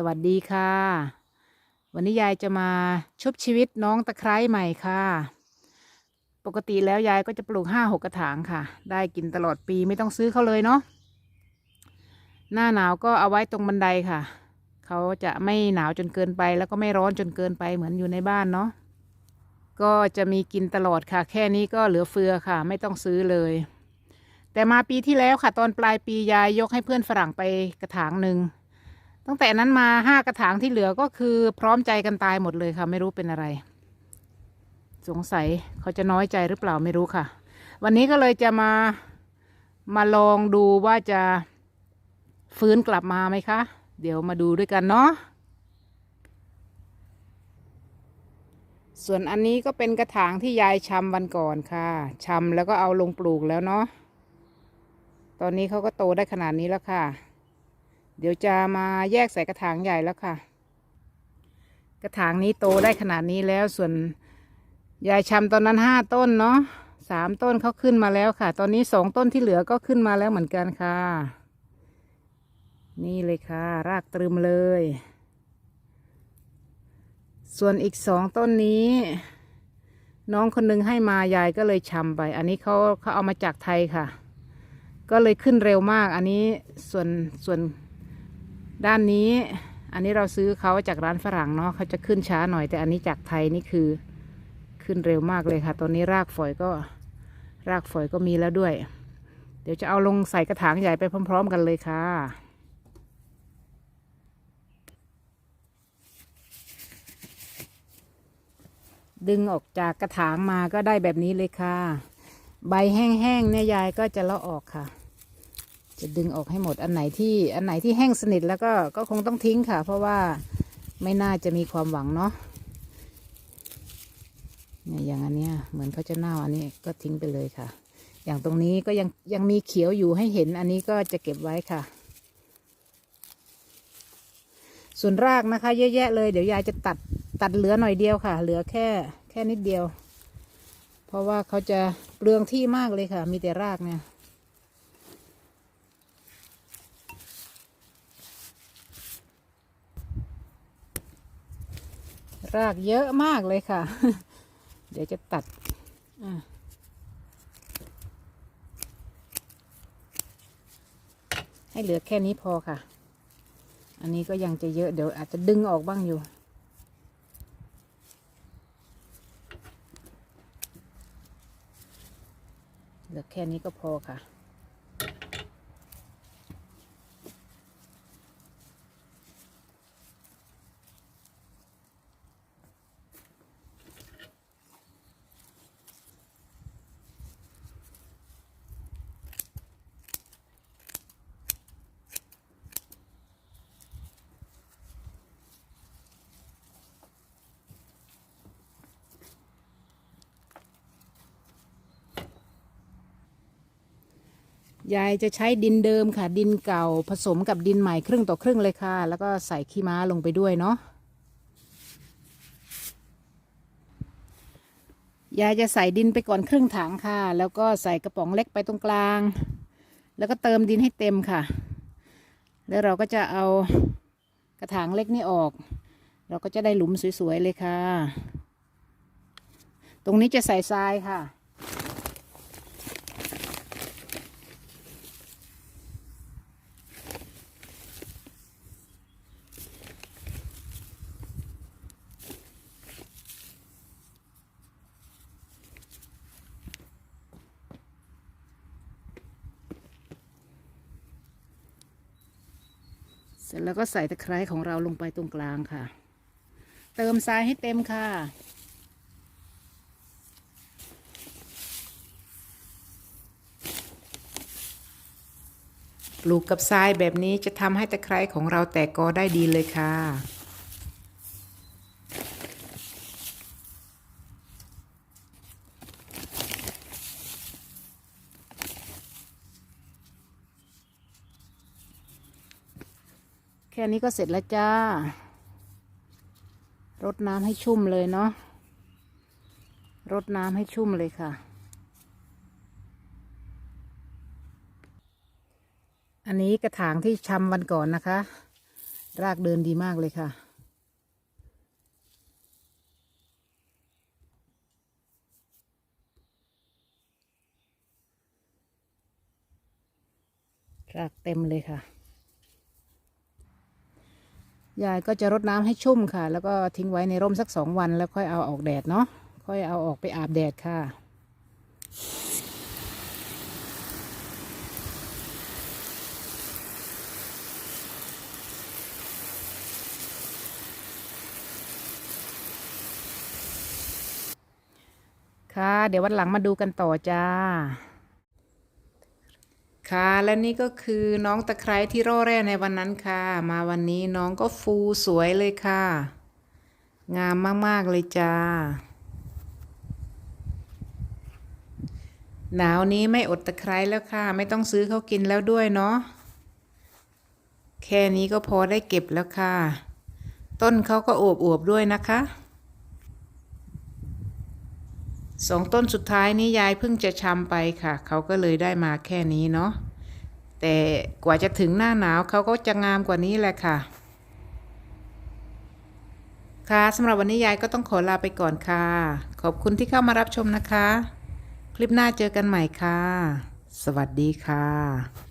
สวัสดีค่ะ วันนี้ยายจะมาชุบชีวิตน้องตะไคร้ใหม่ค่ะ ปกติแล้วยายก็จะปลูกห้าหกกระถางค่ะ ได้กินตลอดปีไม่ต้องซื้อเขาเลยเนาะหน้าหนาวก็เอาไว้ตรงบันไดค่ะ เขาจะไม่หนาวจนเกินไป แล้วก็ไม่ร้อนจนเกินไปเหมือนอยู่ในบ้านเนาะก็จะมีกินตลอดค่ะ แค่นี้ก็เหลือเฟือค่ะ ไม่ต้องซื้อเลย แต่มาปีที่แล้วค่ะ ตอนปลายปียายยกให้เพื่อนฝรั่งไปกระถางหนึ่ง ตั้งแต่นั้นมาห้ากระถางที่เหลือก็คือพร้อมใจกันตายหมดเลยค่ะ ไม่รู้เป็นอะไร สงสัยเขาจะน้อยใจหรือเปล่าไม่รู้ค่ะ วันนี้ก็เลยจะมามาลองดูว่าจะฟื้นกลับมาไหมคะ เดี๋ยวมาดูด้วยกันเนาะส่วนอันนี้ก็เป็นกระถางที่ยายชำวันก่อนค่ะชำแล้วก็เอาลงปลูกแล้วเนาะตอนนี้เขาก็โตได้ขนาดนี้แล้วค่ะ เดี๋ยวจะมาแยกใส่กระถางใหญ่แล้วค่ะ กระถางนี้โตได้ขนาดนี้แล้วส่วนยายชำตอนนั้นห้าต้นเนาะสามต้นเขาขึ้นมาแล้วค่ะ ตอนนี้สองต้นที่เหลือก็ขึ้นมาแล้วเหมือนกันค่ะ นี่เลยค่ะ รากตรึมเลย ส่วนอีกสองต้นนี้ น้องคนหนึงให้มายายก็เลยชำไป อันนี้เขาเขาเอามาจากไทยค่ะ ก็เลยขึ้นเร็วมาก อันนี้ส่วนส่วน ด้านนี้อันนี้เราซื้อเขาจากร้านฝรั่งเนาะเขาจะขึ้นช้าหน่อย แต่อันนี้จากไทยนี่คือขึ้นเร็วมากเลยค่ะ ตอนนี้รากฝอยก็รากฝอยก็มีแล้วด้วย เดี๋ยวจะเอาลงใส่กระถางใหญ่ไปพร้อม ๆ กันเลยค่ะ ดึงออกจากกระถางมาก็ได้แบบนี้เลยค่ะ ใบแห้งๆเนี่ยยายก็จะเลาะออกค่ะ จะดึงออกให้หมดอันไหนที่อันไหนที่แห้งสนิทแล้วก็ก็คงต้องทิ้งค่ะ เพราะว่าไม่น่าจะมีความหวังเนาะเนี่ยอย่างอันเนี้ยเหมือนเขาจะเน่าอันนี้ก็ทิ้งไปเลยค่ะ อย่างตรงนี้ก็ยังยังมีเขียวอยู่ให้เห็นอันนี้ก็จะเก็บไว้ค่ะ ส่วนรากนะคะ เยอะแยะเลย เดี๋ยวยายจะตัดตัดเหลือหน่อยเดียวค่ะ เหลือแค่แค่นิดเดียว เพราะว่าเขาจะเปลืองที่มากเลยค่ะ มีแต่รากเนี่ย รากเยอะมากเลยค่ะ เดี๋ยวจะตัดให้เหลือแค่นี้พอค่ะ อันนี้ก็ยังจะเยอะเดี๋ยวอาจจะดึงออกบ้างอยู่ เหลือแค่นี้ก็พอค่ะ ยายจะใช้ดินเดิมค่ะ ดินเก่าผสมกับดินใหม่ครึ่งต่อครึ่งเลยค่ะ แล้วก็ใส่ขี้ม้าลงไปด้วยเนาะยายจะใส่ดินไปก่อนครึ่งถังค่ะ แล้วก็ใส่กระป๋องเล็กไปตรงกลาง แล้วก็เติมดินให้เต็มค่ะ แล้วเราก็จะเอากระถางเล็กนี่ออก เราก็จะได้หลุมสวยๆเลยค่ะ ตรงนี้จะใส่ทรายค่ะ เสร็จแล้วก็ใส่ตะไคร้ของเราลงไปตรงกลางค่ะ เติมทรายให้เต็มค่ะ ปลูกกับทรายแบบนี้จะทำให้ตะไคร้ของเราแตกกอได้ดีเลยค่ะ ค่นี้ก็เสร็จแล้วจ้ารดน้ำให้ชุ่มเลยเนาะรดน้ำให้ชุ่มเลยค่ะ อันนี้กระถางที่ชำวันก่อนนะคะ รากเดินดีมากเลยค่ะรากเต็มเลยค่ะ ยายก็จะรดน้ำให้ชุ่มค่ะ แล้วก็ทิ้งไว้ในร่มสักสองวัน แล้วค่อยเอาออกแดดเนาะค่อยเอาออกไปอาบแดดค่ะค่ะ เดี๋ยววันหลังมาดูกันต่อจ้า ค่ะ และนี่ก็คือน้องตะไคร้ที่ร่อแร่ในวันนั้นค่ะ มาวันนี้น้องก็ฟูสวยเลยค่ะ งามมาก ๆ เลยจ้า หนาวนี้ไม่อดตะไคร้แล้วค่ะ ไม่ต้องซื้อเขากินแล้วด้วยเนาะแค่นี้ก็พอได้เก็บแล้วค่ะ ต้นเขาก็อวบอวบๆด้วยนะคะ สองต้นสุดท้ายนี้ยายเพิ่งจะชำไปค่ะ เขาก็เลยได้มาแค่นี้เนาะแต่กว่าจะถึงหน้าหนาวเขาก็จะงามกว่านี้แหละค่ะ ค่ะสำหรับวันนี้ยายก็ต้องขอลาไปก่อนค่ะ ขอบคุณที่เข้ามารับชมนะคะ คลิปหน้าเจอกันใหม่ค่ะ สวัสดีค่ะ